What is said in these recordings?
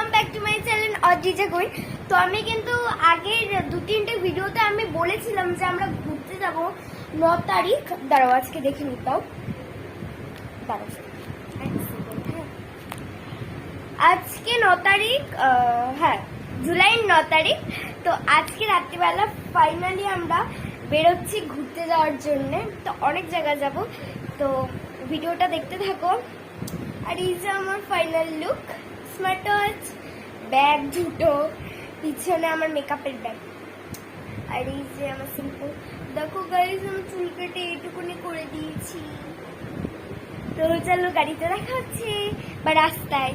Welcome back to my channel Adrija Gui তো আমি কিন্তু আগের দু তিনটে ভিডিওতে আমি বলেছিলাম যে আমরা ঘুরতে যাব ন তারিখ। দাঁড়াও, আজকে দেখে নিতাও দাঁড়াও। আজকে ন তারিখ হ্যাঁ জুলাইয়ের ন তারিখ। তো আজকে রাত্রিবেলা ফাইনালি আমরা বেরোচ্ছি ঘুরতে যাওয়ার জন্য। তো অনেক জায়গা যাব। তো ভিডিওটা দেখতে থাকো। আর এই যে আমার final look smart watch bag দুটো, পিছনে আমার মেকআপের ব্যাগ আর এই যে আমার সিম্পল দেখো গাইজ আমি চুল কেটে এইটুকুনি করে দিয়েছি। তো চলো গাড়িতে দেখা হচ্ছে, বা রাস্তায়।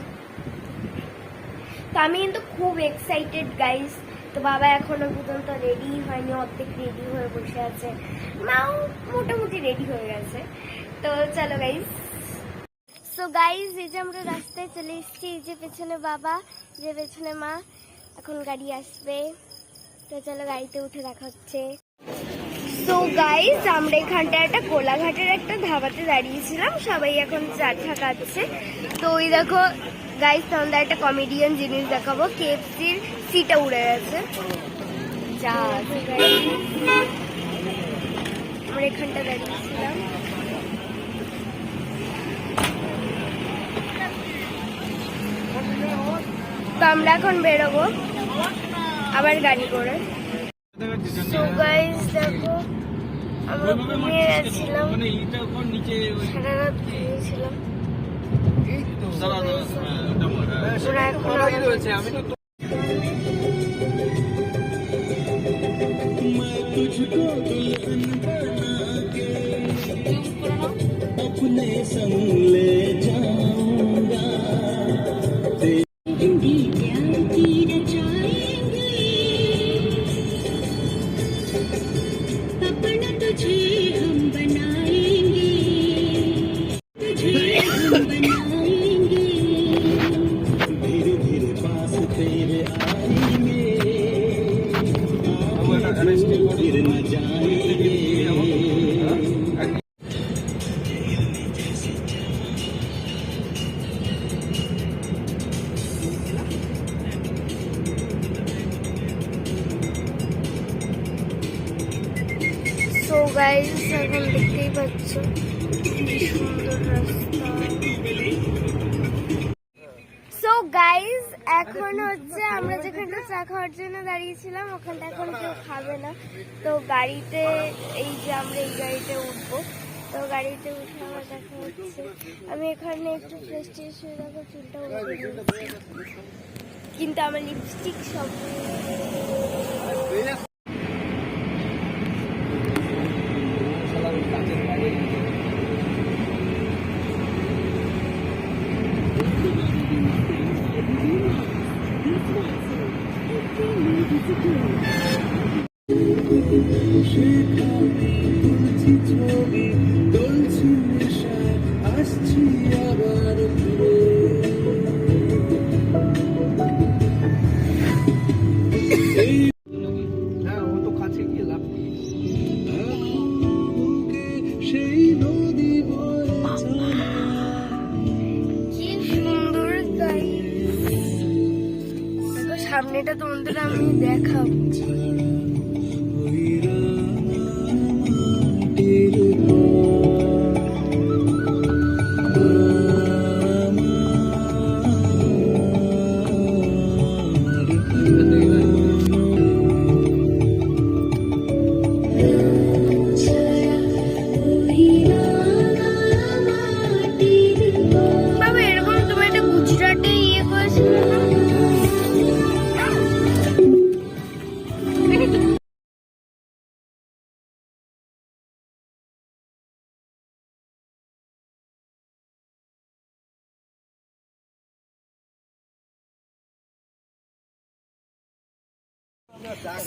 তো আমি কিন্তু খুব এক্সাইটেড গাইস তো বাবা এখনও পর্যন্ত রেডি হয়নি, অর্ধেক রেডি হয়ে বসে আছে। মাও মোটামুটি রেডি হয়ে গেছে। তো চলো গাইস সো গাইজ এই যে আমরা রাস্তায় চলে এসেছি, এই যে পেছনে বাবা যে পেছনে মা, এখন গাড়ি আসবে। তো চলো গাড়িতে উঠে দেখা হচ্ছে। তো গাইস আমরা এখানটা একটা কোলাঘাটের একটা ধাবাতে দাঁড়িয়েছিলাম, সবাই এখন চা ঠা খাচ্ছে। তো ওই দেখো গাইজ তোমাদের একটা কমেডিয়ান জিনিস দেখাবো কেএফসির সিটা উড়ে গেছে। যা তো guys, আমরা এখানটা দাঁড়িয়েছিলাম তো আমরা এখন বেরোবো আবার গাড়ি করে সো গাইস দেখো আমরা ঘুমিয়ে গেছিলাম সারা রাত ঘুমিয়েছিলাম ওরা এখন अपने संग রাস্তা সো গাইস এখন হচ্ছে আমরা যেখানটা চা খাওয়ার জন্য দাঁড়িয়েছিলাম, ওখানটা এখন কেউ খাবে না। তো গাড়িতে, এই যে আমরা এই গাড়িতে উঠবো। তো গাড়িতে উঠে আমার দেখা হচ্ছে। আমি এখানে একটু ফ্রেশ হয়ে দেখো, চুলটা কিন্তু আমার লিপস্টিক সব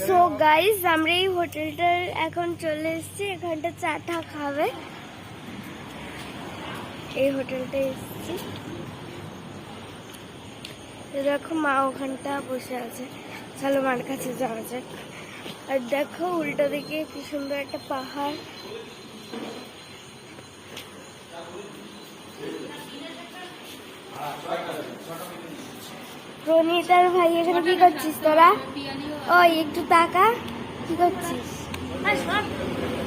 সো গাইস আমরা এই হোটেলটার এখন চলে এসেছি। এখানটা চা টা খাবে। এই হোটেলটা এসেছি। দেখো, মা ওখানটা বসে আছে। চলো, মার কাছে যাওয়া যাক। আর দেখো, উল্টো দিকে কি সুন্দর একটা পাহাড়। প্রণীতার ভাই, এখানে কি করছিস তোরা? ওই, একটু টাকা কি করছিস?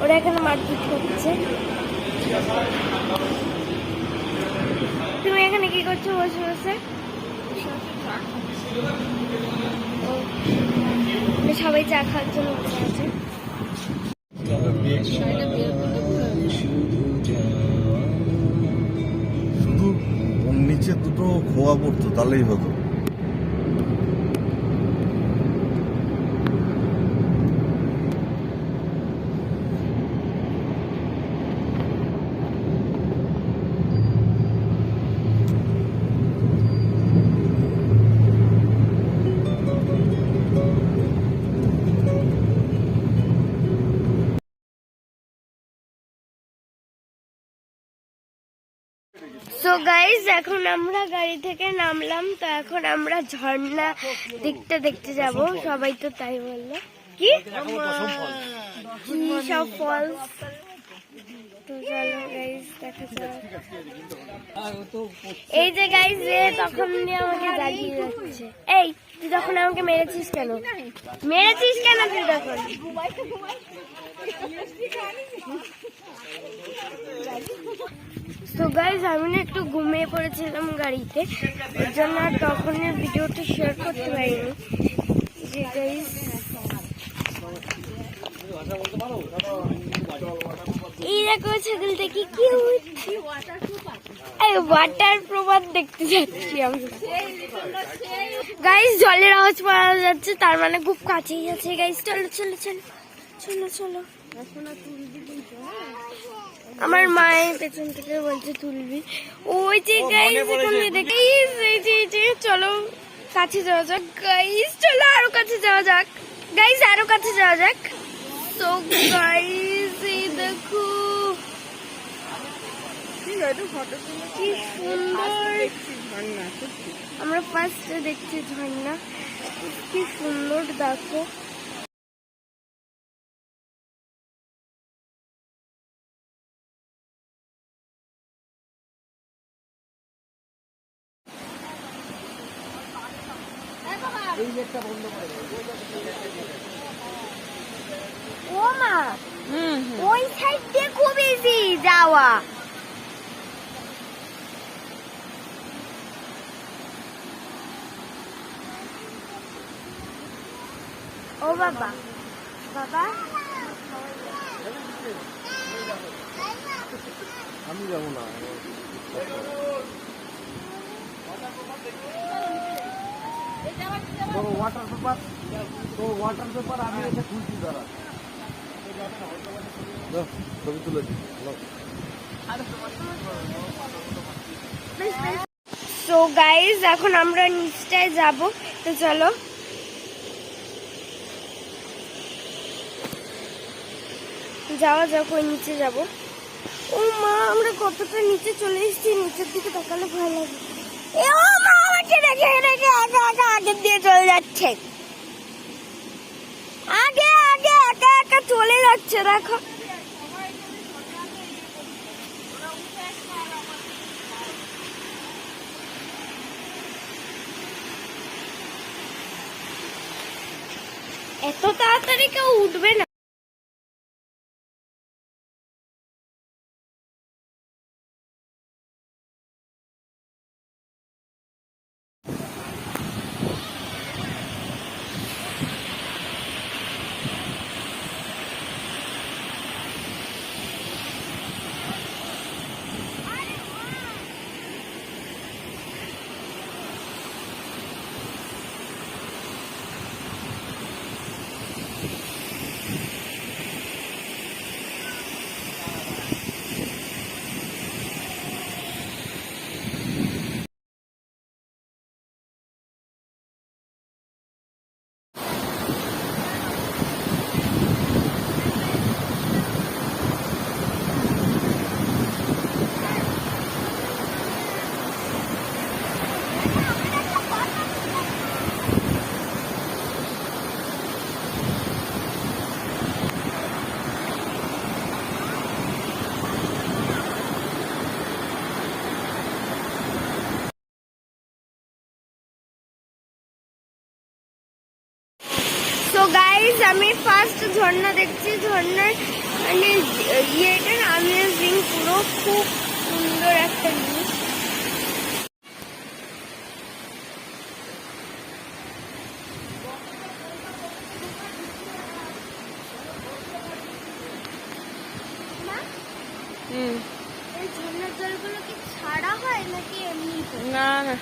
ওরা এখানে মারপিট করছে। তুমি এখানে কি করছ? বসে বসে। সবাই চা খাওয়ার জন্য বসে আছে। শুধু নিচে দুটো খোয়া পড়তো, তাহলেই হতো। সো গাইজ এখন আমরা গাড়ি থেকে নামলাম তো এখন আমরা ঝর্ণা দেখতে দেখতে যাব। সবাই তো তাই বলল। কি? সব ফলস তো চলো গাইজ দেখা যাক। এই যে গাইজ যে তখন আমাকে জাগিয়ে যাচ্ছে এই তুই তখন আমাকে মেরেছিস কেন? মেরেছিস কেন তুই তখন? তো গাইজ আমি না একটু ঘুমিয়ে পড়েছিলাম গাড়িতে। ওর জন্য আর তখন ভিডিওটা শেয়ার করতে পারিনি। যে গাইজ এই দেখো ছাগলটা কি কিউট এই ওয়াটার প্রবাদ দেখতে যাচ্ছি আমি। গাইজ জলের আওয়াজ পাওয়া যাচ্ছে তার মানে খুব কাছেই আছে। গাইজ চলো চলো চলো চলো চলো। আমার মায়ের পেছন থেকে বলছে তুলবি। ওই যে গাইস এখানে দেখে এই যে এই যে চলো কাছে যাওয়া যাক। গাইস চলো আরও কাছে যাওয়া যাক। গাইস আরও কাছে যাওয়া যাক। তো গাইস দেখো কি সুন্দর আমরা ফার্স্টে দেখছি ঝর্ণা। কি সুন্দর দেখো। ও মা ওই সাইড দিয়ে খুব ইজি যাওয়া? ও বাবা বাবা। আমি যাব না। ওয়াটার পেপার তোর ওয়াটার পেপার আমি এটা খুলছি দাঁড়া। ছবি তুলেছি সো গাইজ এখন আমরা নিচটায় যাব। তো চলো। যাওয়া যাক, ওই নিচে যাব। ও মা, আমরা কতটা নিচে চলে এসেছি, নিচের দিকে তাকালে ভালো লাগে। ও মা, আমাকে আগে দিয়ে চলে যাচ্ছে। আগে একা চলে যাচ্ছে দেখো। এত তাড়াতাড়ি কেউ উঠবে না। আমি ফার্স্ট ঝর্ণা দেখছি। ঝর্ণার মানে ইয়েটা আমি পুরো খুব সুন্দর একটা জিনিস হুম এই ঝর্ণার জলগুলো কি ছাড়া হয় নাকি এমনি না না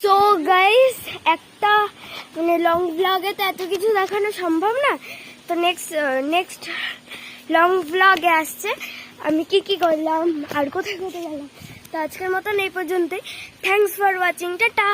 তো গাইস একটা মানে লং ব্লগে তো এত কিছু দেখানো সম্ভব না। তো নেক্সট নেক্সট লং ব্লগে আসছে। আমি কি কি করলাম, আর কোথায় কোথায় গেলাম। তো আজকের মতন এই পর্যন্তই। Thanks for watching tata!